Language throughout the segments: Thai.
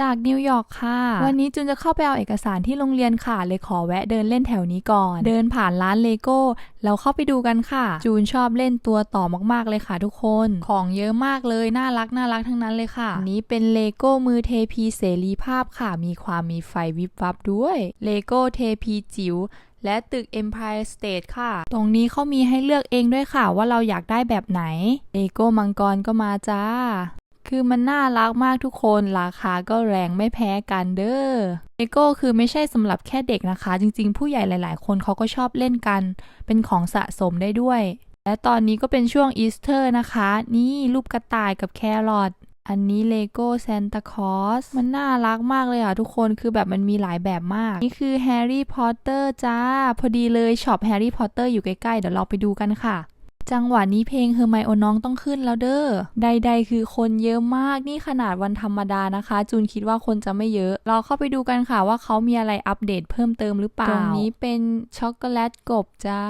จากนิวยอร์กค่ะ วันนี้จูนจะเข้าไปเอาเอกสารที่โรงเรียนค่ะ เลยขอแวะเดินเล่นแถวนี้ก่อน เดินผ่านร้านเลโก้แล้วเข้าไปดูกันค่ะ จูนชอบเล่นตัวต่อมากๆเลยค่ะทุกคน ของเยอะมากเลย น่ารักน่ารักทั้งนั้นเลยค่ะอันนี้เป็นเลโก้มือเทพีเสรีภาพค่ะ มีความมีไฟวิบวับด้วย เลโก้เทพีจิ๋วและตึก Empire State ค่ะ ตรงนี้เขามีให้เลือกเองด้วยค่ะ ว่าเราอยากได้แบบไหนเลโก้มังกรก็มาจ้า คือมันน่ารักมากทุกคนราคาก็แรงไม่แพ้กันเด้อเลโก้คือไม่ใช่สำหรับแค่เด็กนะคะ จริงๆ ผู้ใหญ่หลายๆ คนเขาก็ชอบเล่นกัน เป็นของสะสมได้ด้วย และตอนนี้ก็เป็นช่วงอีสเตอร์นะคะ นี่รูปกระต่ายกับแครอทอันนี้เลโก้ซานตาคอสมันน่ารักมากเลยอะทุกคนคือแบบมันมีหลายแบบมาก นี่คือแฮร์รี่พอตเตอร์จ้า พอดีเลยช็อปแฮร์รี่พอตเตอร์อยู่ใกล้ๆ เดี๋ยวเราไปดูกันค่ะ จังหวะนี้เพลงเฮอร์ไมโอน้องต้องขึ้นแล้วเด้อ ใด ๆ คือคนเยอะมาก นี่ขนาดวันธรรมดานะคะ จูนคิดว่าคนจะไม่เยอะ เราเข้าไปดูกันค่ะว่าเขามีอะไรอัปเดตเพิ่มเติมหรือเปล่า ตรงนี้เป็นช็อกโกแลตกบจ้า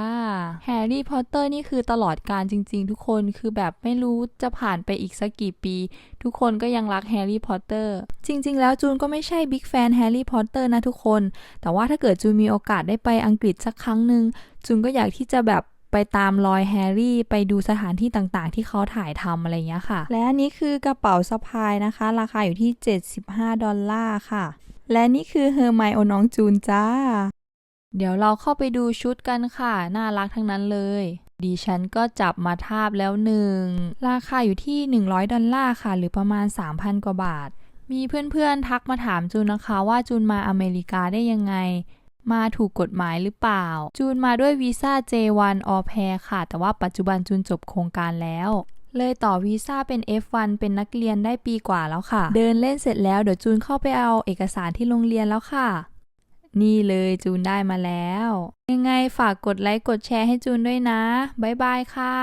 แฮร์รี่พอตเตอร์นี่คือตลอดการจริง ๆ ทุกคน คือแบบไม่รู้จะผ่านไปอีกสักกี่ปี ทุกคนก็ยังรักแฮร์รี่พอตเตอร์ จริง ๆ แล้วจูนก็ไม่ใช่บิ๊กแฟนแฮร์รี่พอตเตอร์นะทุกคน แต่ว่าถ้าเกิดจูนมีโอกาสได้ไปอังกฤษสักครั้งหนึ่งจูนก็อยากที่จะแบบ ไปตามรอยแฮร์รี่ ไปดูสถานที่ต่างๆ ที่เขาถ่ายทำอะไรอย่างเงี้ยค่ะ และอันนี้คือกระเป๋าสะพายนะคะ ราคาอยู่ที่ 75 ดอลลาร์ค่ะ และนี่คือเฮอร์ไมโอน้องจูนจ้า เดี๋ยวเราเข้าไปดูชุดกันค่ะ น่ารักทั้งนั้นเลยดิฉันก็จับมาทาบแล้วหนึ่ง ราคาอยู่ที่ 100 ดอลลาร์ค่ะ หรือประมาณ 3,000 กว่าบาท มีเพื่อนๆทักมาถามจูนนะคะว่าจูนมาอเมริกาได้ยังไง มาถูกกฎหมายหรือเปล่า จูนมาด้วยวีซ่า J1 ออแพรค่ะ แต่ว่าปัจจุบันจูนจบโครงการแล้วเลยต่อวีซ่าเป็น F1 เป็นนักเรียนได้ปีกว่าแล้วค่ะ เดินเล่นเสร็จแล้วเดี๋ยวจูนเข้าไปเอาเอกสารที่โรงเรียนแล้วค่ะ นี่เลยจูนได้มาแล้ว ยังไงฝากกดไลค์กดแชร์ให้จูนด้วยนะ บ๊ายบายค่ะ